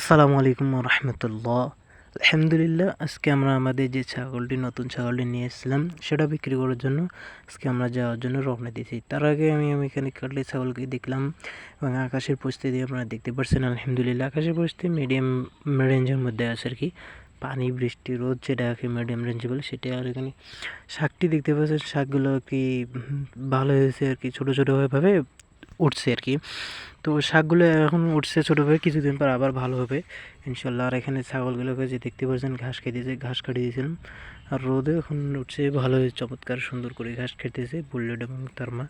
আসসালামু আলাইকুম রহমতুল্লাহ আলহামদুলিল্লাহ, আজকে আমরা আমাদের যে ছাগলটি, নতুন ছাগলটি নিয়ে এসেছিলাম, সেটা বিক্রি করার জন্য আজকে আমরা যাওয়ার জন্য রওনা দিয়েছি। তার আগে আমি আমি এখানে কাটলি ছাগলকে দেখলাম এবং আকাশের পরিস্থিতি আপনারা দেখতে পাচ্ছেন আলহামদুলিল্লাহ। আকাশের পরিস্থিতি মিডিয়াম রেঞ্জের মধ্যে আছে আর কি। পানি, বৃষ্টি, রোদ যেটাকে মিডিয়াম রেঞ্জে বলে, সেটা আর এখানে শাকটি দেখতে পাচ্ছেন, শাকগুলো কি ভালো হয়েছে আর কি, ছোটো ছোটোভাবে উঠছে আর কি। তো শাকগুলো এখন উঠছে ছোটো ছোটোভাবে কিছুদিন পর আবার ভালো হবে। ইনশাল্লাহ আর এখানে ছাগলগুলোকে যে দেখতে পাচ্ছেন, ঘাস খেতেছে ঘাস কাটিয়ে দিয়েছিলাম। আর রোদে এখন উঠছে ভালো, চমৎকার, সুন্দর করে ঘাস খেতেছে বুলেট এবং তার মা।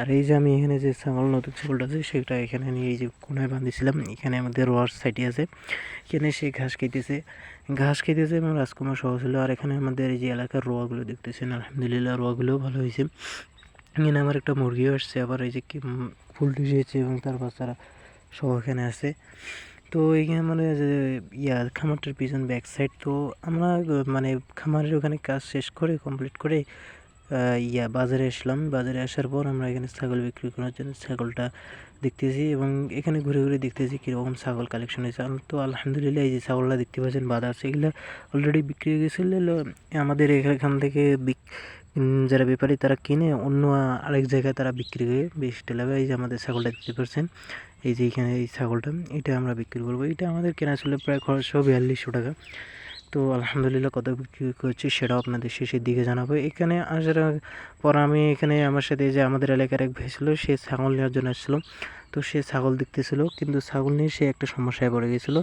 আর এই যে আমি এখানে যে ছাগল, নতুন ছাগলটা আছে, সেটা এখানে নিয়ে এই যে কোনায় বাঁধিয়েছিলাম। এখানে আমাদের রোয়ার সাইডে আছে। এখানে সে ঘাস খেতেছে। ঘাস খেতেছে এবং রাজকুমার সহ ছিল আর এখানে আমাদের এই যে এলাকার রোয়াগুলো দেখতেছেন, আলহামদুলিল্লাহ রোয়াগুলোও ভালো হয়েছে। এখানে আমার একটা মুরগিও আসছে, আবার এই যে কি পোলট্রি হয়েছে এবং তার বাচ্চারা সব এখানে আছে। তো এইখানে মানে ইয়া, খামারটার পিছন ব্যাক সাইড তো আমরা মানে খামারের ওখানে কাজ শেষ করে কমপ্লিট করে ইয়া, বাজারে আসলাম। বাজারে আসার পর আমরা এখানে ছাগল বিক্রি করার জন্য ছাগলটা দেখতেছি এবং এখানে ঘুরে ঘুরে দেখতেছি কীরকম ছাগল কালেকশন হয়েছে। তো আলহামদুলিল্লাহ এই যে ছাগলটা দেখতে পাচ্ছেন, বাঁধা আছে। এগুলো অলরেডি বিক্রি হয়ে গেছিল। আমাদের এখান থেকে যারা ব্যাপারী তারা কিনে অন্য আরেক জায়গায় তারা বিক্রি করে বেশ লাভে, এই যে আমাদের ছাগলটা দেখতে পাচ্ছেন, এই যে এখানে এই ছাগলটা, এটা আমরা বিক্রি করব। এটা আমাদের কেনা ছিল প্রায় খরচশো বিয়াল্লিশশো টাকা। তো আলহামদুলিল্লাহ কত বিক্রি করছি সেটাও আপনাদের শেষের দিকে জানাব। এখানে আসার পর আমি এখানে আমার সাথে যে আমাদের এলাকার এক ভাই সে ছাগল নেওয়ার জন্য আসছিল। তো সে ছাগল দেখতেছিল, কিন্তু ছাগল নিয়ে সে একটা সমস্যায় পড়ে গেছিল।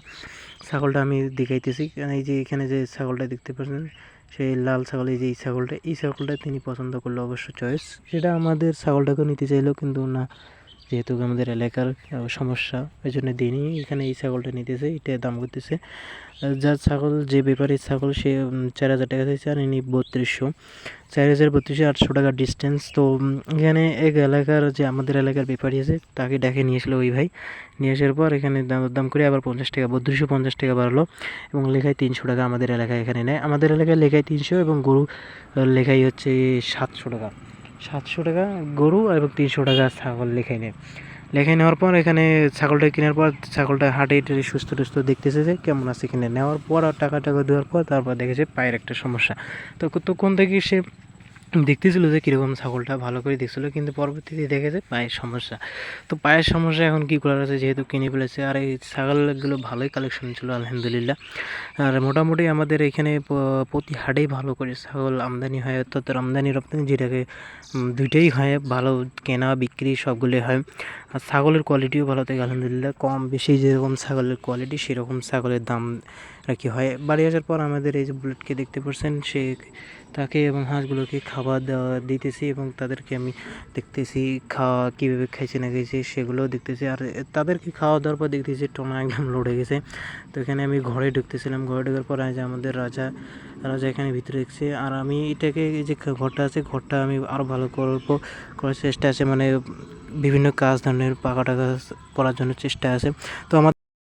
ছাগলটা আমি দেখাইতেছি। এই যে এখানে যে ছাগলটা দেখতে পাচ্ছেন সেই লাল ছাগলের যে এই ছাগলটা এই ছাগলটা তিনি পছন্দ করল, অবশ্য চয়েস সেটা আমাদের ছাগলটাকেও নিতে চাইলো, কিন্তু না। যেহেতু আমাদের এলাকার সমস্যা ওই জন্য দিনই এখানে এই ছাগলটা নিতেছে এটা দাম করতেছে। যার ছাগল, যে ব্যাপারী ছাগল, সে চার হাজার টাকা চাইছে, আর ইনি বত্রিশশো। চার হাজার বত্রিশশো আটশো টাকার ডিস্টেন্স তো এখানে এক এলাকার যে আমাদের এলাকার ব্যাপারী আছে, তাকে ডেকে নিয়েছিল ওই ভাই। নিয়ে আসার পর এখানে দাম দাম করে আবার পঞ্চাশ টাকা, বত্রিশশো পঞ্চাশ টাকা বাড়লো এবং লেখায় তিনশো টাকা আমাদের এলাকায় এখানে নেয়। আমাদের এলাকায় লেখায় তিনশো এবং গরু লেখাই হচ্ছে সাতশো টাকা। সাতশো টাকা গরু এবং তিনশো টাকা ছাগল লেখাই নেয়। লেখাই নেওয়ার পর এখানে ছাগলটা কেনার পর ছাগলটা হাটে টেটে সুস্থ টুস্থ দেখতেছে যে কেমন আছে কিনে। নেওয়ার পর আর টাকা টাকা দেওয়ার পর তারপর দেখেছে পায়ের একটা সমস্যা। তো তখন থেকে সে দেখতেছিল যে কীরকম ছাগলটা ভালো করে দেখছিল, কিন্তু পরবর্তীতে দেখে যে পায়ের সমস্যা। তো পায়ের সমস্যা এখন কী করার আছে যেহেতু কিনে ফেলেছে, আর এই ছাগলগুলো ভালোই কালেকশন ছিল, আলহামদুলিল্লাহ। আর মোটামুটি আমাদের এখানে প্রতি হাটেই ভালো করে ছাগল আমদানি হয়, অর্থাৎ আমদানি রপ্তানি যেটাকে দুইটাই হয়, ভালো কেনা, বিক্রি সবগুলোই হয়। আর ছাগলের কোয়ালিটিও ভালো থাকে আলহামদুলিল্লাহ কম বেশি যেরকম ছাগলের কোয়ালিটি সেরকম ছাগলের দাম কি হয়। বাড়ি আসার পর আমাদের এই যে বুলেটকে দেখতে পাচ্ছেন সে তাকে এবং হাঁসগুলোকে খাবার দেওয়া দিতেছি এবং তাদেরকে আমি দেখতেছি খাওয়া কীভাবে খাইছে না খাইছে, সেগুলোও দেখতেছি। আর তাদেরকে খাওয়া দাওয়ার পর দেখতেছি টোনা একদম লড়ে গেছে। তো এখানে আমি ঘরে ঢুকতেছিলাম। ঘরে ঢোকার পর আজ আমাদের রাজা রাজা এখানে ভিতরে দেখছে। আর আমি এটাকে এই যে ঘরটা আছে, ঘরটা আমি আরও ভালো করব, করার চেষ্টা আছে। মানে বিভিন্ন কাজ ধরনের পাকা টাকা করার জন্য চেষ্টা আছে। তো আমার